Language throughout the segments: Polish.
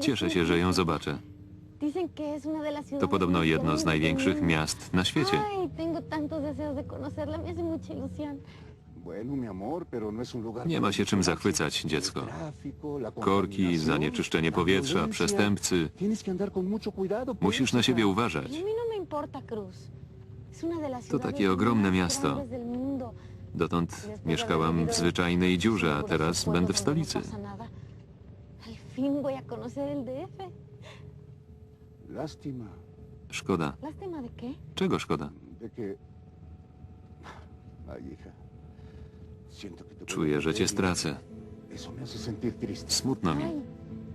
Cieszę się, że ją zobaczę. To podobno jedno z największych miast na świecie. No Nie ma się czym zachwycać, dziecko. Korki, zanieczyszczenie powietrza, przestępcy. Musisz na siebie uważać. No To takie ogromne miasto. Dotąd mieszkałam w zwyczajnej dziurze, a teraz będę w stolicy. No pasa nada. Al fin voy a conocer el DF. Lástima Szkoda. Lástima de qué? Czego szkoda? de que... Ay, hija. Siento que te Czuję, że cię y stracę. Eso me hace sentir triste. Smutno mi. Ay,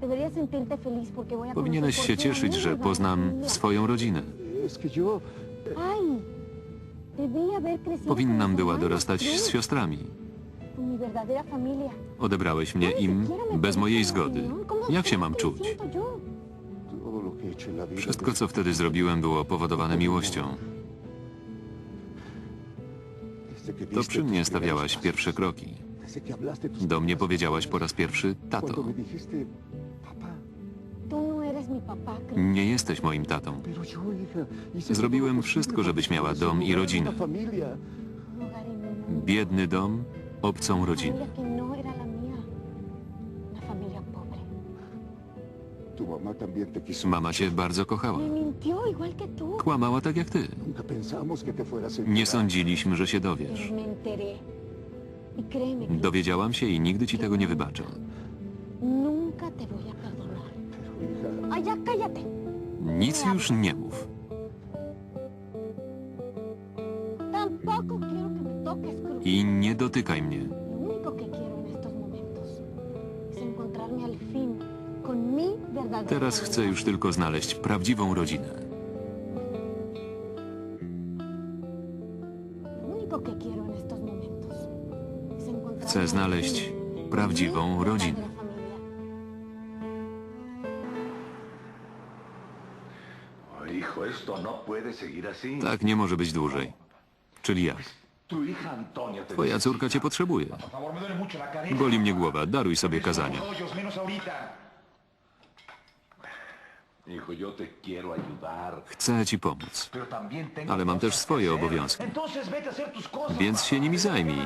deberías sentirte feliz porque voy a Powinieneś conocer się por fin a cieszyć, mi że verdadera poznam familia. swoją rodzinę. Es que yo... Ay, debí haber crecido Powinnam była dorastać z siostrami. Odebrałeś mnie No ni im bez mojej zgody. ¿Cómo Jak się mam czuć? Wszystko, co wtedy zrobiłem, było powodowane miłością. To przy mnie stawiałaś pierwsze kroki. Do mnie powiedziałaś po raz pierwszy tato. No. Nie jesteś moim tatą. Zrobiłem wszystko, żebyś miała dom i rodzinę. Biedny dom, obcą rodzinę. no. Mama cię bardzo kochała. Kłamała tak jak ty. Nie sądziliśmy, że się dowiesz. Y Dowiedziałam się i nigdy ci tego nie wybaczę. Nic już nie mów. I nie dotykaj mnie. Lo único que quiero en estos momentos es encontrarme al fin con mi verdadera Teraz chcę familia. już tylko znaleźć prawdziwą rodzinę. Lo único que quiero en estos momentos es encontrarme Chcę al znaleźć fin con prawdziwą rodzinę. familia. Oh, hijo, esto no puede seguir así. Tak nie może być dłużej. Czyli ja. Twoja córka cię potrzebuje. Boli mnie głowa, daruj sobie ayudar. Chcę ci pomóc. Ale mam też swoje obowiązki. Więc się nimi zajmij.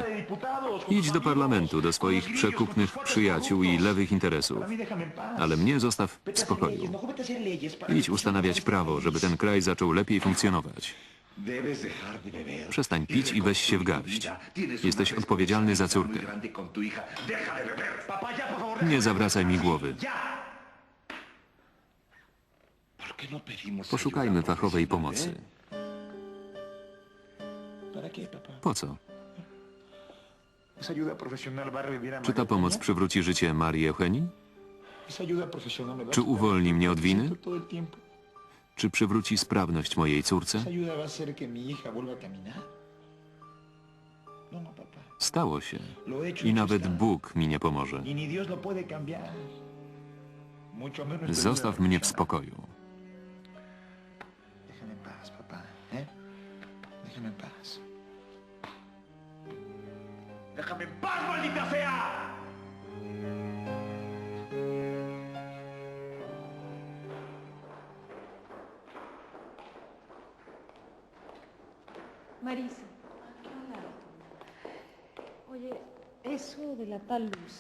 Idź do parlamentu, do swoich przekupnych przyjaciół i lewych interesów. Ale mnie zostaw w spokoju. para Idź ustanawiać prawo, żeby ten kraj zaczął lepiej funkcjonować. Przestań pić i weź się w garść. Jesteś odpowiedzialny za córkę. Nie zawracaj mi głowy. Ya. ¿Por qué no Poszukajmy fachowej profesional, pomocy. Po co? Czy ta pomoc przywróci życie Marii Eugenii? Czy uwolni mnie od winy? Czy przywróci sprawność mojej córce? Esa ayuda va a hacer que mi hija vuelva a caminar. No, no, papá. Stało się. Lo he hecho I y nawet está. Bóg mi nie pomoże. Y ni Dios lo puede cambiar. Mucho menos tu Zostaw mnie w spokoju. Marisa.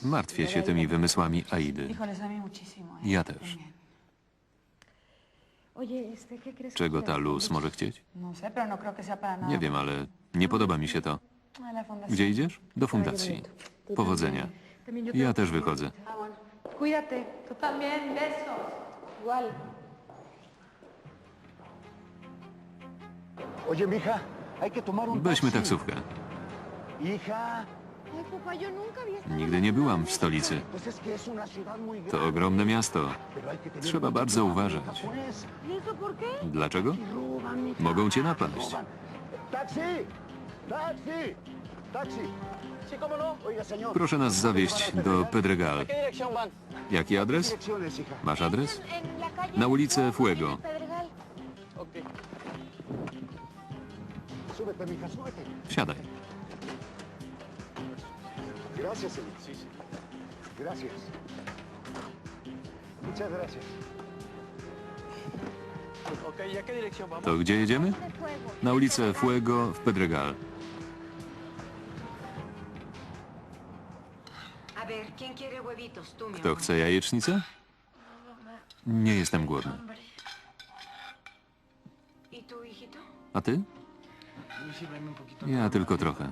Martwię się tymi wymysłami Aidy. ¿eh? Ja też. También. Oye, este, ¿qué crees que Czego ta luz może chcieć? No no. Nie wiem, ale nie podoba mi się to. Gdzie idziesz? Do fundacji. Powodzenia. Ja też wychodzę. Ah. Cuídate. Tú también. Besos. Igual. Oye, mija, Weźmy taksówkę. Nigdy nie byłam w stolicy. To ogromne miasto. Trzeba bardzo uważać. Dlaczego? Mogą cię napaść. Proszę nas zawieźć do Pedregal. Jaki adres? Masz adres? Na ulicę Fuego. Gracias. To gdzie jedziemy? Na ulicę Fuego w Pedregal. Kto chce jajecznicę? Nie jestem głodny. ¿Y? A ty? Ja tylko trochę.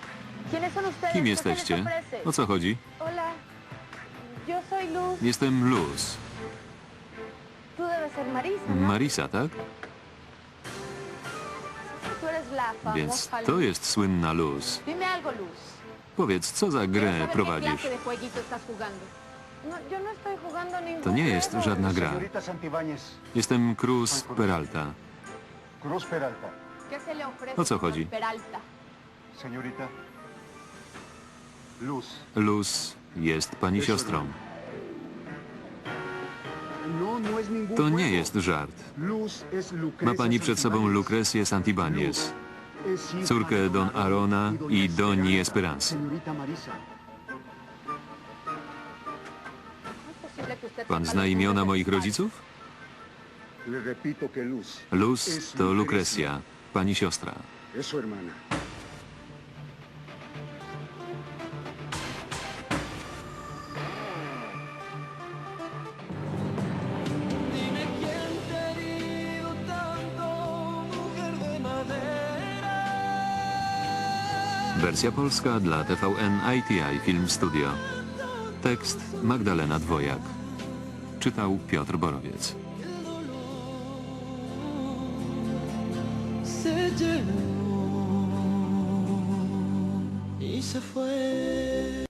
Kim ¿Qué se les jesteście? O co chodzi? Jestem Luz. Marisa, ¿no? Marisa, tak? Więc to jest słynna Luz. Powiedz, co za grę saber ¿Qué prowadzisz? No, no To nie jest żadna gra. Jestem Cruz Peralta. Cruz Peralta. ¿Qué se le ofrece, O co chodzi? Luz. Jest pani siostrą. No, no To nie jest żart. Lucrecia Ma pani przed sobą. Lucrecję hija córkę Don Arona i Doni Esperanza. Señorita Marisa. ¿No es posible que usted Pan zna imiona moich rodziców? Luz to Lucrecja, pani siostra. Wersja polska dla TVN ITI Film Studio. Tekst Magdalena Dwojak. Czytał Piotr Borowiec. y se fue.